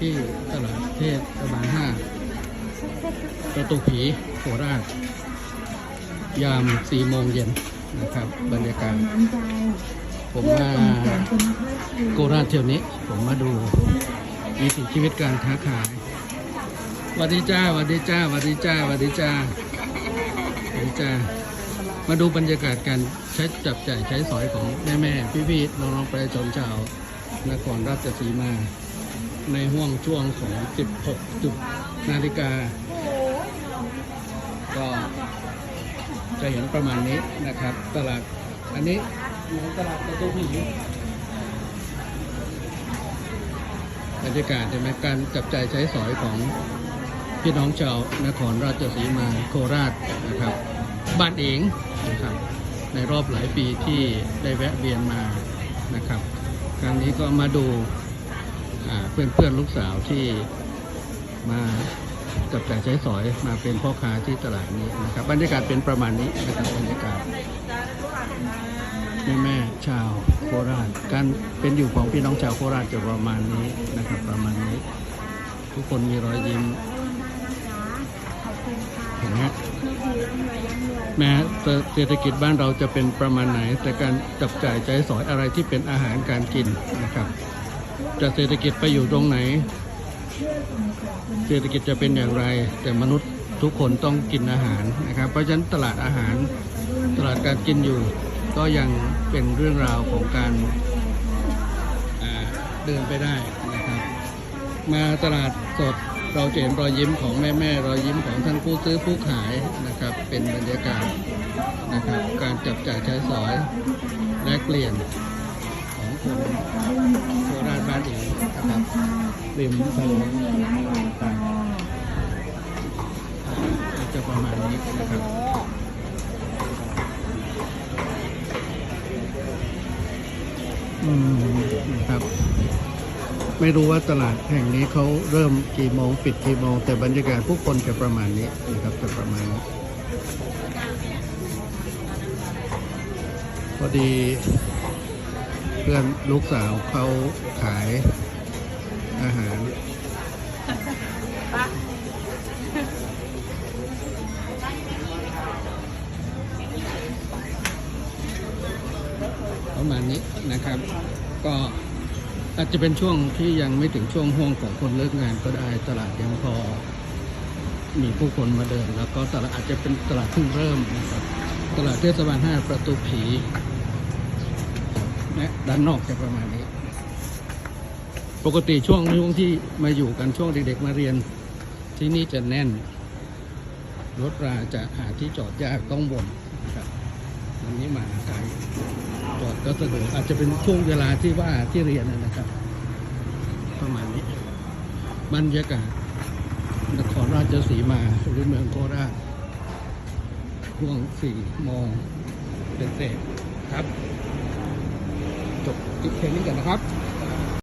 ที่ตลาดเทศบาลห้าประตูผีโคราช ยามสี่โมงเย็นนะครับ บรรยากาศผมเพื่อมาโคราชเที่ยวนี้ ผมมาดูวิถีชีวิตการค้าขายวัสดีจ้าวัสดีจ้าวัสดีจ้าวัสดีจ้าวัสดีจ้า มาดูบรรยากาศการใช้จับจ่ายใช้สอยของแม่แม่พี่พี่น้องๆประชาชนชาวนครราชสีมา ในห่วงช่วงของ 16 จุดนาฬิกา ก็จะเห็นประมาณนี้นะครับ ตลาดอันนี้อยู่ตลาดประตูผีบรรยากาศใช่ไหมการจับจ่ายใช้สอยของพี่น้องชาวนครราชสีมาโคราชนะครับ บ้านเองนะครับในรอบหลายปีที่ได้แวะเวียนมานะครับ ครั้งนี้ก็มาดู เพื่อนเพื่อนลูกสาวที่มาจับจ่ายใช้สอยมาเป็นพ่อค้าที่ตลาดนี้นะครับ บรรยากาศเป็นประมาณนี้นะครับบรรยากาศแม่แม่ชาวโคราชการเป็นอยู่ของพี่น้องชาวโคราชจะประมาณนี้นะครับ ประมาณนี้ ทุกคนมีรอยยิ้มอบคุณค่ะเห็นไหมโชคดีร่ำรวยร่ำรวยแม้เศรษฐกิจบ้านเราจะเป็นประมาณไหน แต่การจับจ่ายใช้สอยอะไรที่เป็นอาหารการกินนะครับ จะเศรษฐกิจไปอยู่ตรงไหน เศรษฐกิจจะเป็นอย่างไร แต่มนุษย์ทุกคนต้องกินอาหารนะครับ เพราะฉะนั้นตลาดอาหารตลาดการกินอยู่ ก็ยังเป็นเรื่องราวของการเดินไปได้นะครับ มาตลาดสดเราจะเห็นรอยยิ้มของแม่แม่รอยยิ้มของทั้งผู้ซื้อผู้ขายนะครับ เป็นบรรยากาศนะครับ การจับจ่ายใช้สอยและเปลี่ยนของคน ครับริมถนนต่างๆจะประมาณนี้นะครับอืมนะครับ ไม่รู้ว่าตลาดแห่งนี้เขาเริ่มกี่โมงปิดกี่โมง แต่บรรยากาศผู้คนจะประมาณนี้นะครับจะประมาณนี้พอดีเพื่อนลูกสาวเขาขายอาหาร ประมาณนี้นะครับ ก็อาจจะเป็นช่วงที่ยังไม่ถึงช่วงห่วงของคนเลิกงานก็ได้ตลาดยังพอ มีผู้คนมาเดิน แล้วก็ตลาดอาจจะเป็นตลาดเพิ่งเริ่มนะครับตลาดเทศบาลห้าประตูผีและด้านนอกจะประมาณนี้ ปกติช่วงช่วงที่มาอยู่กันช่วงเด็กๆมาเรียน ที่นี่จะแน่น รถราจะหาที่จอดยากต้องบนนะครับ วันนี้มาไกลจอดก็สะดวกอาจจะเป็นช่วงเวลาที่ว่าที่เรียนนะครับ ประมาณนี้บรรยากาศนครราชสีมาหรือเมืองโคราชช่วงสี่โมงเป็นเศษครับ จบคลิปเพลงนี้กันนะครับ